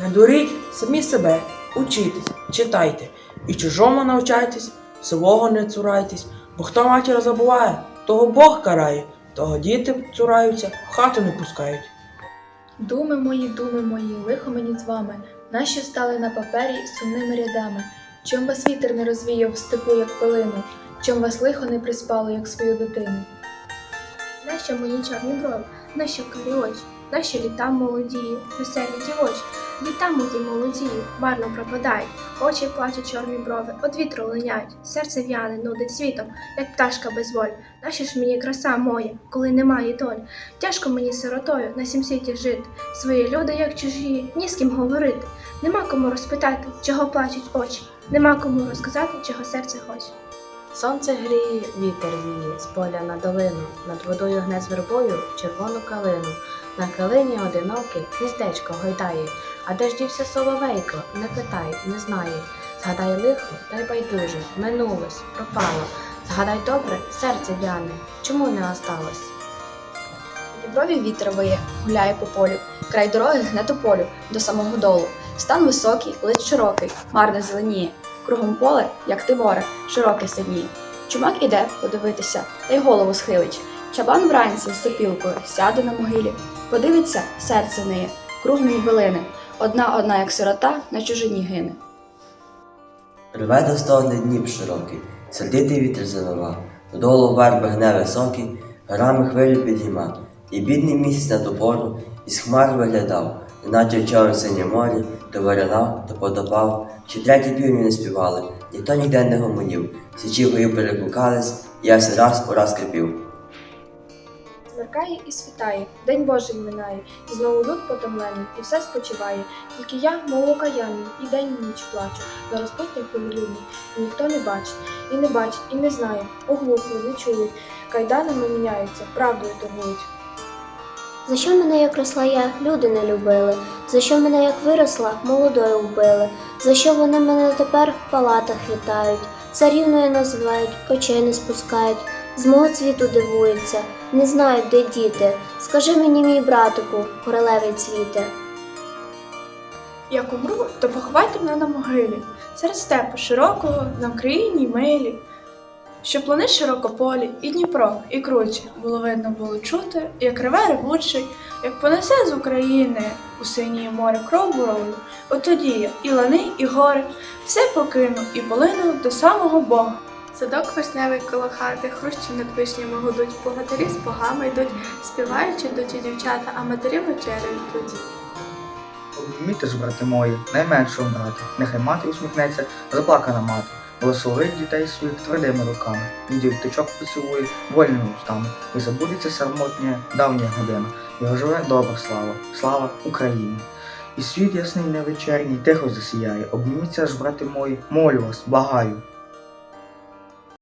бережіть самі себе, учітесь, читайте, і чужому навчайтесь, свого не цурайтесь, бо хто матір забуває, того Бог карає, того діти цураються, в хату не пускають. Думи мої, думи мої, лихо мені з вами, наші стали на папері сумними рядами. Чом вас вітер не розвіяв в степу, як пилину, чом вас лихо не приспало, як свою дитину. Нащо мої чорні брови, нащо карі очі, нащо літа молодії, веселі дівочі, літа мої молодії, марно пропадають, очі плачуть чорні брови, од вітру линяють, серце в'яне, нудить світом, як пташка без волі. Нащо ж мені краса моя, коли немає долі? Тяжко мені сиротою на сім світі жити, свої люди, як чужі, ні з ким говорити. Нема кому розпитати, чого плачуть очі, нема кому розказати, чого серце хоче. Сонце гріє, вітер віє, з поля на долину, над водою гне з вербою червону калину. На калині одинокий гніздечко гойдає, а де ж дівся соловейко, не питай, не знає. Згадай лихо, та й байдуже, минулось, пропало. Згадай добре, серце в'яне, чому не осталось? Діброві вітер виє, гуляє по полю, край дороги гне до полю, до самого долу. Стан високий, лист широкий, марне зеленіє. Кругом поле, як ти море, широке синіє. Чумак іде подивитися, та й голову схилить. Чабан вранці з сопілкою сяде на могилі, подивиться, серце неє, кругом і билини. Одна одна, як сирота, на чужині гине. Рве до стогне Дніп широкий, сердитий вітер занова, додолу верби гне високий, горами хвилю підійма, і бідний місяць на ту із хмар виглядав, неначе в човен синє морі, то виринав, то потопав, чи треті півні не співали, ніхто ніде не гомонів, січі гою перекликались, я все раз по раз крипів. Смеркає і світає, день Божий минає, і знову люд потомлений, і все спочиває. Тільки я, мов окаянний, і день і ніч плачу, на розпутнях хвилюдні, і ніхто не бачить, і не бачить, і не знає, оглухли, не чують, кайданами міняються, правдою торгують. За що мене, як росла я, люди не любили? За що мене, як виросла, молодою вбили? За що вони мене тепер в палатах вітають? Царівною називають, очей не спускають, з мого цвіту дивуються, не знають, де діти. Скажи мені, мій братику, королевий цвіте. Як умру, то поховайте мене на могилі, серед степу широкого, на Україні милі. Щоб плани широкополі, і Дніпро, і круче було видно було чути, як реве ревучий, як понесе з України у синє море кров бурову. От тоді я і лани, і гори, все покину і полину до самого Бога. Садок вишневий коло хати, хрущі над вишнями гудуть, богатирі з богами йдуть, співаючи йдуть і дівчата, а матері вечеряють йдуть. Обніміте ж, брати мої, найменшого брата, нехай мати усміхнеться, заплакана мати, благословить дітей своїх твердими руками, і діточок поцілує вольними устами, і забудеться самотня давня година, його живе добра слава, слава Україні. І світ ясний невечерній тихо засіяє, обніміться ж, брати мої, молю вас, благаю,